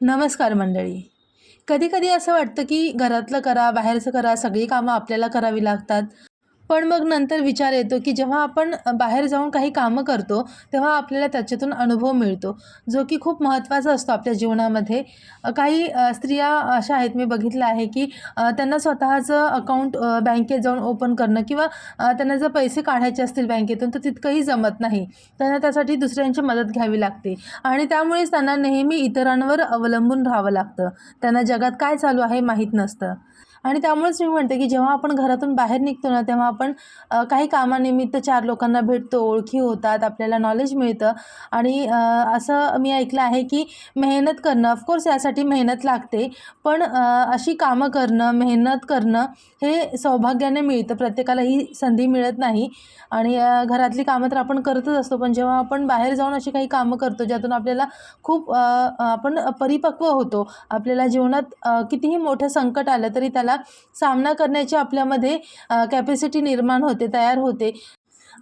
नमस्कार मंडळी. कधी कधी असं वाटतं की घरातलं करा बाहेरचं करा सगळी कामं आपल्याला करावी लागतात. पण मग नंतर विचार येतो की जेव्हा आपण बाहेर जाऊन काही कामं करतो तेव्हा आपल्याला त्याच्यातून अनुभव मिळतो जो की खूप महत्त्वाचा असतो आपल्या जीवनामध्ये. काही स्त्रिया अशा आहेत मी बघितलं आहे की त्यांना स्वतःचं अकाउंट बँकेत जाऊन ओपन करणं किंवा त्यांना जर पैसे काढायचे असतील बँकेतून तर तितकंही जमत नाही. त्यांना त्यासाठी दुसऱ्यांची मदत घ्यावी लागते. आणि त्यामुळेच त्यांना नेहमी इतरांवर अवलंबून राहावं लागतं. त्यांना जगात काय चालू आहे माहीत नसतं. आणि त्यामुळेच मी म्हणते की जेव्हा आपण घरातून बाहेर निघतो ना तेव्हा आपण काही कामानिमित्त चार लोकांना भेटतो ओळखी होतात आपल्याला नॉलेज मिळतं. आणि असं मी ऐकलं आहे की मेहनत करणं ऑफकोर्स यासाठी मेहनत लागते पण अशी कामं करणं मेहनत करणं हे सौभाग्याने मिळतं. प्रत्येकाला ही संधी मिळत नाही. आणि घरातली कामं तर आपण करतच असतो पण जेव्हा आपण बाहेर जाऊन अशी काही कामं करतो ज्यातून आपल्याला खूप आपण परिपक्व होतो आपल्याला जीवनात कितीही मोठं संकट आलं तरी त्याला सामना करण्याची आपल्यामध्ये कॅपॅसिटी निर्माण होते तयार होते.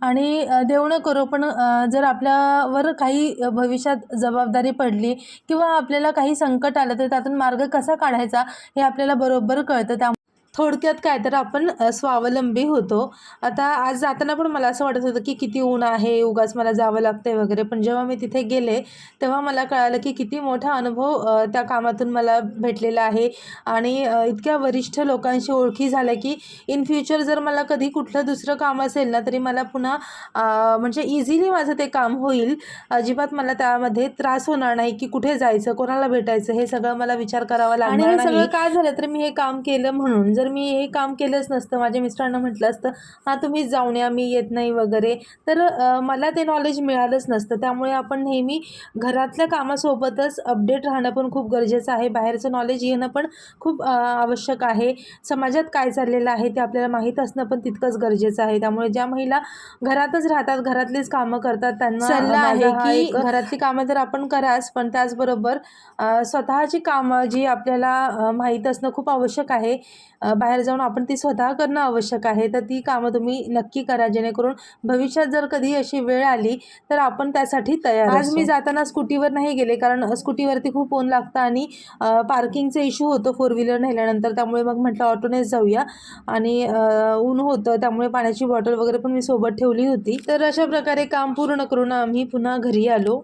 आणि देऊ न करो पण जर आपल्यावर काही भविष्यात जबाबदारी पडली किंवा आपल्याला काही संकट आलं तर त्यातून मार्ग कसा काढायचा हे आपल्याला बरोबर कळतं. त्या थोडक्यात काय तर आपण स्वावलंबी होतो. आता आज जाताना पण मला असं वाटत होतं की किती ऊन आहे उगाच मला जावं लागतंय वगैरे. पण जेव्हा मी तिथे गेले तेव्हा मला कळालं की किती मोठा अनुभव त्या कामातून मला भेटलेला आहे. आणि इतक्या वरिष्ठ लोकांशी ओळखी झाल्या की इन फ्युचर जर मला कधी कुठलं दुसरं काम असेल ना तरी मला पुन्हा म्हणजे इझिली माझं ते काम होईल. अजिबात मला त्यामध्ये त्रास होणार नाही की कुठे जायचं कोणाला भेटायचं हे सगळं मला विचार करावा आणि लागणार हे नाही. सगळं काय झालं? तर मी हे काम केलं म्हणून. जर मी हे काम केलंच नसतं माझ्या मिस्टरांना म्हटलं असतं हां तुम्हीच जाऊन या मी येत नाही वगैरे तर मला ते नॉलेज मिळालंच नसतं. त्यामुळे आपण नेहमी घरातल्या कामासोबतच अपडेट राहणं पण खूप गरजेचं आहे. बाहेरचं नॉलेज घेणं पण खूप आवश्यक आहे. समाजात काय चाललेलं आहे ते आपल्याला माहीत असणं पण तितकंच गरजेचं आहे. त्यामुळे ज्या महिला घरातच राहतात घरातलीच कामं करतात त्यांना सल्ला आहे की घरातली कामं तर आपण कराच पण त्याचबरोबर स्वतःची कामं जी आपल्याला माहीत असणं खूप आवश्यक आहे. बाहेर जाऊन आपण ती स्वतः करणं आवश्यक आहे. तर ती कामं तुम्ही नक्की करा जेणेकरून भविष्यात जर कधी अशी वेळ आली तर आपण त्यासाठी तयार आज मी जाताना स्कूटीवर नाही गेले कारण स्कूटीवरती खूप ऊन लागतं आणि पार्किंगचा इश्यू होतो फोर व्हीलर नेल्यानंतर. त्यामुळे मग म्हटलं ऑटोनेच जाऊया. आणि ऊन होतं त्यामुळे पाण्याची बॉटल वगैरे पण मी सोबत ठेवली होती. तर अशा प्रकारे काम पूर्ण करून आम्ही पुन्हा घरी आलो.